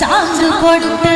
சாந்து போட்டு